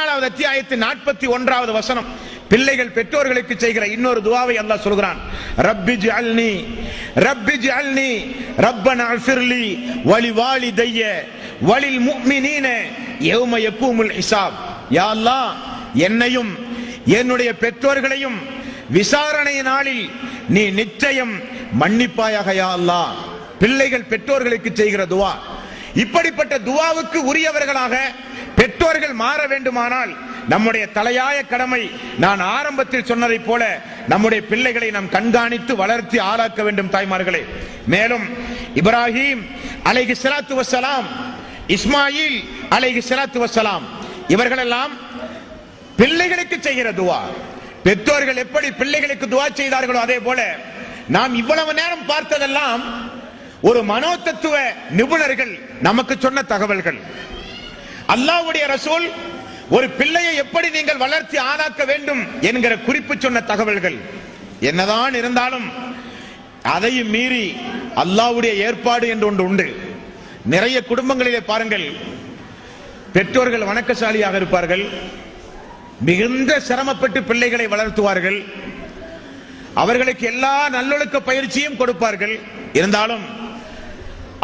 பதினாலாவது அத்தியாயத்தின் நாற்பத்தி ஒன்றாவது வசனம். பிள்ளைகள் பெற்றோர்களுக்கு செய்கிற இன்னொரு துவாவை அல்லாஹ் சொல்கிறான். ரப்பி ஜல்னி ரப்பி ஜல்னி ரப்பன் அஃபிர்லி வலி வாலி தைய வலில் முக்மினீன யௌம எப்பூமுல் ஹிசாப். யா அல்லாஹ் என்னையும் என்னுடைய பெற்றோர்களையும் விசாரணை நாளில் நீ நிச்சயம் மன்னிப்பாயாக யா அல்லாஹ். பிள்ளைகள் பெற்றோர்களுக்கு செய்கிற துவா. இப்படிப்பட்ட துவாவுக்கு உரியவர்களாக பெற்றோர்கள் மாற வேண்டுமானால் நம்முடைய தலையாய கடமை நான் ஆரம்பத்தில் சொன்னதைப் போல நம்முடைய பிள்ளைகளை நாம் கண்காணித்து வளர்த்தி ஆளாக்க வேண்டும் தாய்மார்களே. மேலும் இப்ராஹிம் அலைகி சலாத்து வசலாம் இஸ்மாயில் அலைகி சலாத்து வசலாம் இவர்களெல்லாம் பிள்ளைகளுக்கு செய்கிற துவா. பெற்றோர்கள் எப்படி பிள்ளைகளுக்கு துவா செய்தார்களோ அதே போல நாம் இவ்வளவு நேரம் பார்த்ததெல்லாம் ஒரு மனோதத்துவ நிபுணர்கள் நமக்கு சொன்ன தகவல்கள். அல்லாஹ்வுடைய ரசூல் ஒரு பிள்ளையை எப்படி நீங்கள் வளர்த்தி ஆளாக்க வேண்டும் என்கிற குறிப்பு சொன்ன தகவல்கள். என்னதான் இருந்தாலும் அதையும் மீறி அல்லாஹ்வுடைய ஏற்பாடு என்று ஒன்று உண்டு. நிறைய குடும்பங்களிலே பாருங்கள் பெற்றோர்கள் வணக்கசாலியாக இருப்பார்கள் மிகுந்த சிரமப்பட்டு பிள்ளைகளை வளர்த்துவார்கள் அவர்களுக்கு எல்லா நல்லொழுக்க பயிற்சியும் கொடுப்பார்கள். இருந்தாலும்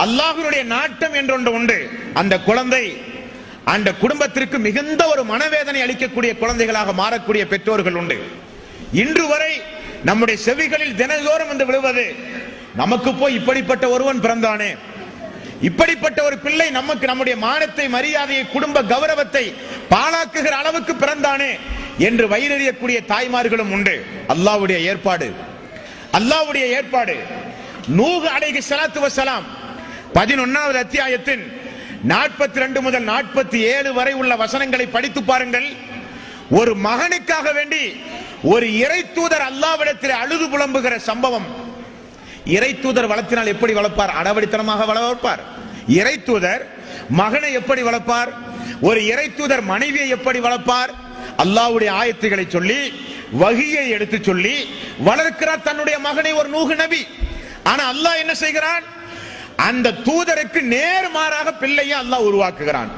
அல்லாஹ்வுடைய நாட்டம் என்றொன்று உண்டு. அந்த குழந்தை அந்த குடும்பத்திற்கு மிகுந்த ஒரு மனவேதனை அளிக்கக்கூடிய குழந்தைகளாக மாறக்கூடிய பெற்றோர்கள் உண்டு. இன்று வரை நம்முடைய செவிகளில் தினந்தோறும் வந்து விழுவது நமக்கு போய் இப்படிப்பட்ட ஒருவன் பிறந்தானே. இப்படிப்பட்ட ஒரு பிள்ளை நமக்கு நம்முடைய மானத்தை மரியாதையை குடும்ப கௌரவத்தை பாழாக்குகிற அளவுக்கு பிறந்தானே என்று வயிறறியக்கூடிய தாய்மார்களும் உண்டு. அல்லாவுடைய ஏற்பாடு. அல்லாஹ்வுடைய ஏற்பாடு. நூகு அடைகி சலாத்து வசலாம் பதினொன்னாவது அத்தியாயத்தின் நாற்பத்தி ரெண்டு முதல் நாற்பத்தி ஏழு வரை உள்ள வசனங்களை படித்து பாருங்கள். ஒரு மகனுக்காக வேண்டி ஒரு இறை தூதர் அல்லாவிடத்தில் அழுது புலம்புகிற சம்பவம். இறை தூதர் வளர்த்தினால் எப்படி வளர்ப்பார்? அடவடித்தனமாக வளர்ப்பார். இறை தூதர் மகனை எப்படி வளர்ப்பார்? ஒரு இறை தூதர் மனைவியை எப்படி வளர்ப்பார்? அல்லாஹ்வுடைய ஆயத்துகளை சொல்லி வகியை எடுத்து சொல்லி வளர்க்கிறார் தன்னுடைய மகனை ஒரு நூகு நபி. ஆனா அல்லாஹ் என்ன செய்கிறான்? அந்த தூதருக்கு நேர்மாறாக பிள்ளையை அல்லாஹ் உருவாக்குகிறான்.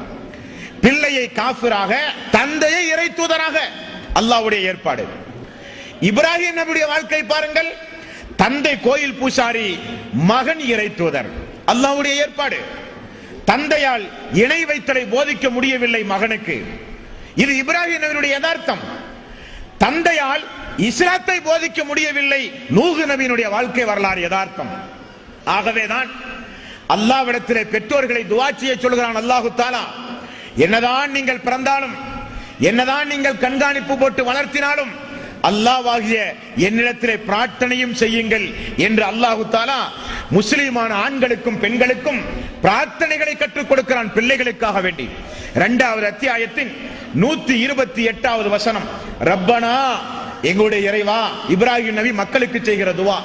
பிள்ளையை காஃபிராக தந்தையை இறை தூதராக அல்லாஹ்வுடைய ஏற்பாடு. இப்ராஹிம் நபியுடைய வாழ்க்கை பாருங்கள் தந்தை கோயில் பூசாரி மகன் இறை தூதர். அல்லாவுடைய ஏற்பாடு. தந்தையால் இணை வைத்தலை போதிக்க முடியவில்லை மகனுக்கு. இது இப்ராஹிம் நபியுடைய யதார்த்தம். தந்தையால் இஸ்லாத்தை போதிக்க முடியவில்லை நூகு நபியினுடைய வாழ்க்கை வரலாறு யதார்த்தம். ஆகவேதான் அல்லாவிடத்திலே பெற்றோர்களை துவா செய்ய சொல்கிறான் அல்லாஹு தாலா. என்னதான் நீங்கள் பிறந்தாலும் என்னதான் நீங்கள் கண்காணிப்பு போட்டு வளர்த்தினாலும் அல்லாவாகிய என்னிடத்திலே பிரார்த்தனையும் செய்யுங்கள் என்று அல்லாஹு தாலா முஸ்லிமான ஆண்களுக்கும் பெண்களுக்கும் பிரார்த்தனைகளை கற்றுக் கொடுக்கிறான் பிள்ளைகளுக்காக வேண்டி. இரண்டாவது அத்தியாயத்தின் நூத்தி இருபத்தி எட்டாவது வசனம். ரப்பனா எங்களுடைய இறைவா இப்ராஹிம் நபி மக்களுக்கு செய்கிற துவா.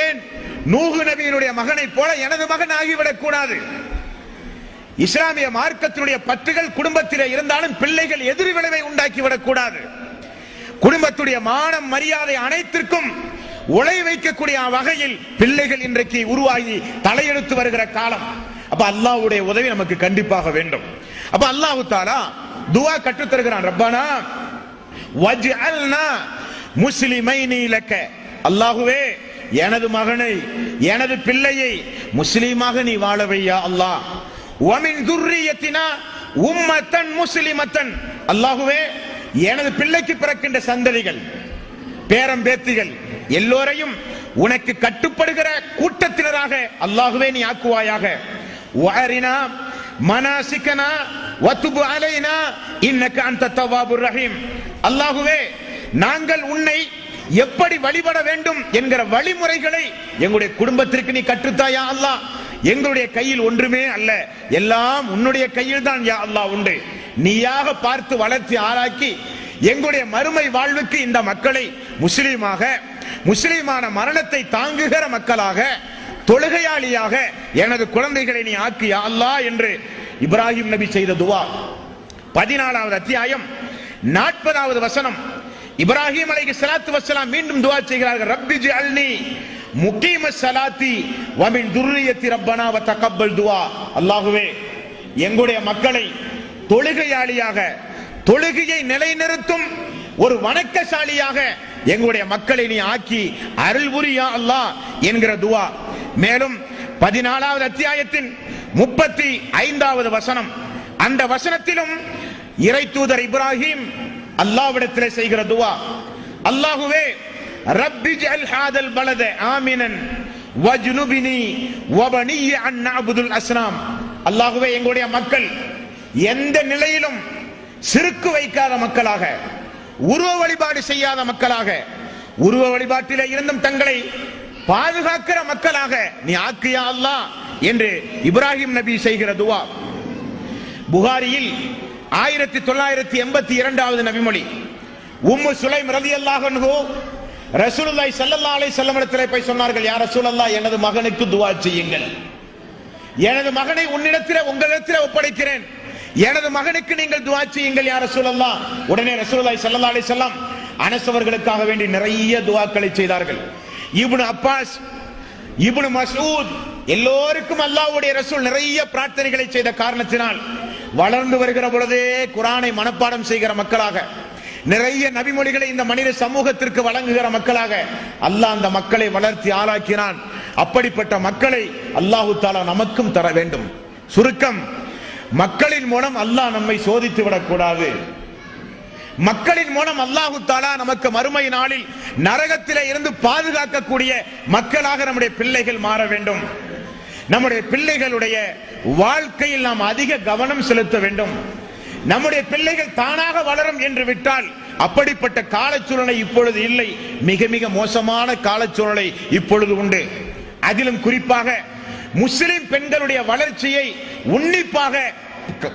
ஏன் நூகு நபியினுடைய மகனை போல எனது மகன் ஆகிவிடக் கூடாது. இஸ்லாமிய மார்க்கத்தினுடைய பற்றுகள் குடும்பத்திலே இருந்தாலும் பிள்ளைகள் எதிர் விளைவை உண்டாக்கிவிடக் கூடாது. குடும்பத்துடைய மானம் மரியாதை அனைத்திற்கும் உழை வைக்கக்கூடிய வகையில் பிள்ளைகள் இன்றைக்கு உருவாகி தலையெடுத்து வருகிற காலம். அப்ப அல்லாவுடைய உதவி நமக்கு கண்டிப்பாக வேண்டும். அப்ப அல்லாஹு தாலா துவா கற்றுத்தருகிறான். ரப்பானா வஜ் அல்னா முஸ்லிமை லக்க. அல்லாஹுவே எனது மகனை எனது பிள்ளையை முஸ்லீமாக நீ வாழவையா அல்லாஹ் வமின் துர்ரியத்தினா உம்மத்தன் முஸ்லிமத்தன். அல்லாஹுவே எனது பிள்ளைக்கு பிறக்கின்ற சந்ததிகள் பேரம் பேத்திகள் எல்லோரையும் உனக்கு கட்டுப்படுகிற கூட்டத்தினராக அல்லாஹுவே நீ ஆக்குவாயாக. வாரினா மனாசிக்கனா வத்துபு அலைனா இன்னக்கு அந்த தவாபுர் ரஹீம். அல்லாஹுவே நாங்கள் உன்னை எப்படி வழிபட வேண்டும் என்கிற வழிமுறைகளை எங்களுடைய குடும்பத்திற்கு நீ கற்றுத்தாயா அல்லாஹ். எங்களுடைய கையில் ஒன்றுமே அல்ல. எல்லாம் உன்னுடைய கையில் தான் யா அல்லாஹ் உண்டு. நீயாக பார்த்து வளர்ச்சி ஆராக்கி எங்களுடைய மறுமை வாழ்வுக்கு இந்த மக்களை முஸ்லீமாக முஸ்லீமான மரணத்தை தாங்குகிற மக்களாக தொழுகையாளியாக எனது குழந்தைகளை நீ ஆக்கி யா அல்லாஹ் என்று இப்ராஹிம் நபி செய்த துவா. பதினாலாவது அத்தியாயம் நாற்பதாவது வசனம். இப்ராஹிம் அலைக்கு சலாத்து வசலாம் மீண்டும் துவா செய்கிறார்கள். ரப்பி ஜஅல்னி முகீம சலாத்தி வமின் துர்ரியத்தி ரப்பனா வ தகப்பல் துவா. அல்லாஹுவே எங்களுடைய மக்களை தொழுகையாளியாக தொழுகையை நிலைநிறுத்தும் ஒரு வணக்கசாலியாக எங்களுடைய மக்களை நீ ஆக்கி அருள் புரியா அல்லாஹ் என்கிற துவா. மேலும் பதினாலாவது அத்தியாயத்தின் முப்பத்தி ஐந்தாவது வசனம். அந்த வசனத்திலும் இறை தூதர் இப்ராஹிம் அல்லாவிடத்திலே செய்கிற துவா. அல்லாஹுவே ரப்பி ஜல் ஹாதல் பலத ஆமினன் வஜ்னுபினி வபனிய அண்ணா அபுதுல் அஸ்னாம். அல்லாஹுவே எங்களுடைய மக்கள் எந்த நிலையிலும் சிறுக்கு வைக்காத மக்களாக உருவ வழிபாடு செய்யாத மக்களாக உருவ வழிபாட்டிலே இருந்தும் தங்களை பாதுகாக்கிற மக்களாக நீ ஆக்கியா அல்லாஹ் என்று இப்ராஹிம் நபி செய்கிற துவா. புகாரியில் ஆயிரத்தி தொள்ளாயிரத்தி எண்பத்தி இரண்டாவது நபிமொழி. உம்மு சுலைம் ரதி அல்லாஹ் ரசூலுல்லாய் ஸல்லல்லாஹு அலை வஸல்லம் போய் சொன்னார்கள் யார் ரசூலல்லா எனது மகனுக்கு துவா செய்யுங்கள். எனது மகனை உன்னிடத்தில் உங்களிடத்தில் ஒப்படைக்கிறேன். எனது மகனுக்கு நீங்கள் துவா செய்யுங்கள் யார் ரசூலல்லா உடனே ரசூலுல்லாய் ஸல்லல்லாஹு அலை செல்லம் அனசவர்களுக்காக வேண்டி நிறைய துவாக்களை செய்தார்கள். இப்னு அப்பாஸ் இப்னு மசூத் எல்லோருக்கும் அல்லாவுடைய ரசூல் நிறைய பிரார்த்தனைகளை செய்த காரணத்தினால் வளர்ந்து வருகிற பொழுதே குரானை மனப்பாடம் செய்கிற மக்களாக நிறைய நபிமொழிகளை இந்த மனித சமூகத்திற்கு வழங்குகிற மக்களாக அல்லாஹ் அந்த மக்களை வளர்த்தி ஆளாக்கினான். அப்படிப்பட்ட மக்களை அல்லாஹு தாலா நமக்கும் தர வேண்டும். சுருக்கம் மக்களின் மூலம் அல்லாஹ் நம்மை சோதித்து விடக்கூடாது. மக்களின் மூலம் அல்லாஹு தாலா நமக்கு மறுமை நாளில் நரகத்திலே இருந்து பாதுகாக்கக்கூடிய மக்களாக நம்முடைய பிள்ளைகள் மாற வேண்டும். நம்முடைய பிள்ளைகளுடைய வாழ்க்கையில் நாம் அதிக கவனம் செலுத்த வேண்டும். நம்முடைய பிள்ளைகள் தானாக வளரும் என்று விட்டால் அப்படிப்பட்ட காலச்சூழலை இப்பொழுது இல்லை. மிக மிக மோசமான காலச்சூழலை இப்பொழுது உண்டு. அதிலும் குறிப்பாக முஸ்லிம் பெண்களுடைய வளர்ச்சியை உன்னிப்பாக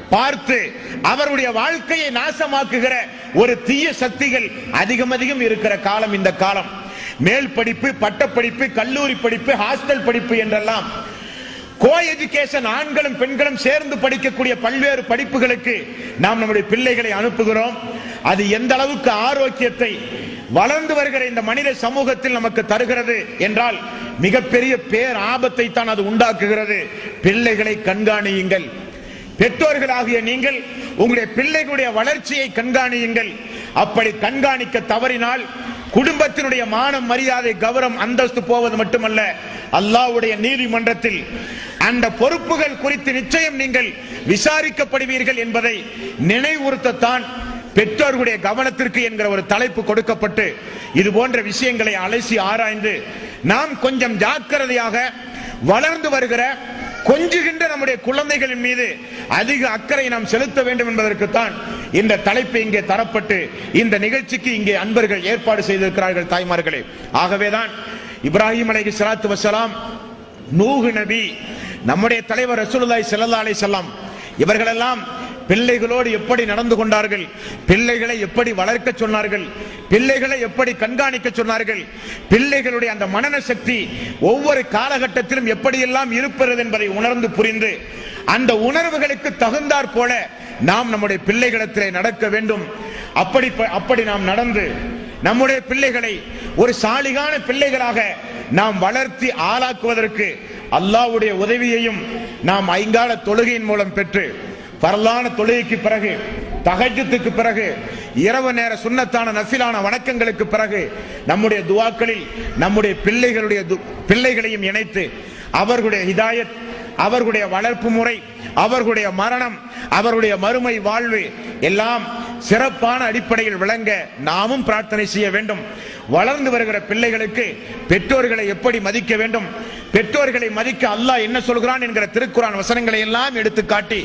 பார்த்து அவருடைய வாழ்க்கையை நாசமாக்குகிற ஒரு தீய சக்திகள் அதிகம் அதிகம் இருக்கிற காலம் இந்த காலம். மேல் படிப்பு பட்டப்படிப்பு கல்லூரி படிப்பு ஹாஸ்டல் படிப்பு என்றெல்லாம் கோ எஜுகேஷன் ஆண்களும் பெண்களும் சேர்ந்து படிக்கக்கூடிய பல்வேறு படிப்புகளுக்கு நாம் நம்முடைய பிள்ளைகளை அனுப்புகிறோம். அது எந்த அளவுக்கு ஆரோக்கியத்தை வளர்ந்து வருகிற இந்த மனித சமூகத்தில் நமக்கு தருகிறது என்றால் மிகப்பெரிய பேர் ஆபத்தை தான் அது உண்டாக்குகிறது. பிள்ளைகளை கண்காணியுங்கள். பெற்றோர்களாகிய நீங்கள் உங்களுடைய பிள்ளைகளுடைய வளர்ச்சியை கண்காணியுங்கள். அப்படி கண்காணிக்க தவறினால் குடும்பத்தினுடைய மானம் மரியாதை கௌரவம் அந்தஸ்து போவது மட்டுமல்ல அல்லாஹ்வுடைய நீதிமன்றத்தில் அந்த பொறுப்புகள் குறித்து நிச்சயம் நீங்கள் விசாரிக்கப்படுவீர்கள் என்பதை நினைவுறுத்தத்தான் பெற்றோர்களுடைய கவனத்திற்கு என்கிற ஒரு தலைப்பு கொடுக்கப்பட்டு இது போன்ற விஷயங்களை அலசி ஆராய்ந்து நாம் கொஞ்சம் ஜாக்கிரதையாக வளர்ந்து வருகிற கொஞ்சுகின்ற நம்முடைய குழந்தைகளின் மீது அதிக அக்கறை நாம் செலுத்த வேண்டும் என்பதற்குத்தான் இந்த தலைப்பு இங்கே தரப்பட்டு இந்த நிகழ்ச்சிக்கு இங்கே அன்பர்கள் ஏற்பாடு செய்திருக்கிறார்கள் தாய்மார்களே. ஆகவேதான் இப்ராஹிம் அலைஹி சலாத்து வசலாம் நூகு நபி நம்முடைய தலைவர் ரசூலுல்லாய் செல்லல்லா அலை செல்லாம் இவர்களெல்லாம் பிள்ளைகளோடு எப்படி நடந்து கொண்டார்கள் பிள்ளைகளை எப்படி வளர்க்க சொன்னார்கள் பிள்ளைகளை எப்படி கண்காணிக்க சொன்னார்கள் பிள்ளைகளுடைய அந்த மனன சக்தி ஒவ்வொரு காலகட்டத்திலும் எப்படியெல்லாம் இருப்பது என்பதை உணர்ந்து புரிந்து அந்த உணர்வுகளுக்கு தகுந்தாற் போல நாம் நம்முடைய பிள்ளைகளிடத்திலே நடக்க வேண்டும். அப்படி அப்படி நாம் நடந்து நம்முடைய பிள்ளைகளை ஒரு சாலிகான பிள்ளைகளாக நாம் வளர்த்தி ஆளாக்குவதற்கு அல்லாவுடைய உதவியையும் நாம் ஐங்கால தொழுகையின் மூலம் பெற்று பரலான தொழுகைக்கு பிறகு தகஜத்துக்கு பிறகு இரவு நேர சுண்ணத்தான நசிலான வணக்கங்களுக்கு பிறகு நம்முடைய துவாக்களில் நம்முடைய பிள்ளைகளுடைய து- பிள்ளைகளையும் இணைத்து அவர்களுடைய ஹிதாயத் அவர்களுடைய வளர்ப்பு முறை அவர்களுடைய மரணம் அவருடைய மறுமை வாழ்வு எல்லாம் சிறப்பான அடிப்படையில் விளங்க நாமும் பிரார்த்தனை செய்ய வேண்டும். வளர்ந்து வருகிற பிள்ளைகளுக்கு பெற்றோர்களை எப்படி மதிக்க வேண்டும்? பெற்றோர்களை மதிக்க அல்லாஹ் என்ன சொல்கிறான் என்கிற திருக்குறான் வசனங்களை எல்லாம் எடுத்து காட்டி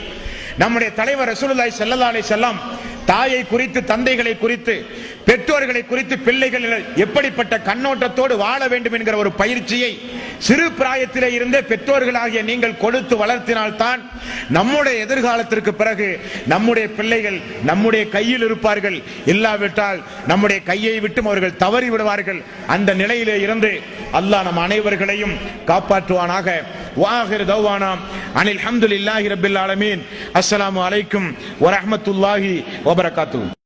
நம்முடைய தலைவர் ரசூலுல்லாய் செல்லல்லா அலை செல்லாம் தாயை குறித்து தந்தைகளை குறித்து பெற்றோர்களை குறித்து பிள்ளைகள் எப்படிப்பட்ட கண்ணோட்டத்தோடு வாழ வேண்டும் என்கிற ஒரு பயிற்சியை சிறு பிராயத்திலே இருந்தே பெற்றோர்களாகிய நீங்கள் கொடுத்து வளர்த்தினால்தான் நம்முடைய எதிர்காலத்திற்கு பிறகு நம்முடைய பிள்ளைகள் நம்முடைய கையில் இருப்பார்கள். இல்லாவிட்டால் நம்முடைய கையை விட்டும் அவர்கள் தவறி விடுவார்கள். அந்த நிலையிலே இருந்து அல்லாஹ் நம் அனைவர்களையும் காப்பாற்றுவானாக. வாஹிர் தௌவானாம் அனில் ஹம்துலில்லாஹி ரப்பில் ஆலமீன். அஸ்ஸலாமு அலைக்கும் வரஹ்மத்துல்லாஹி வபரகாத்து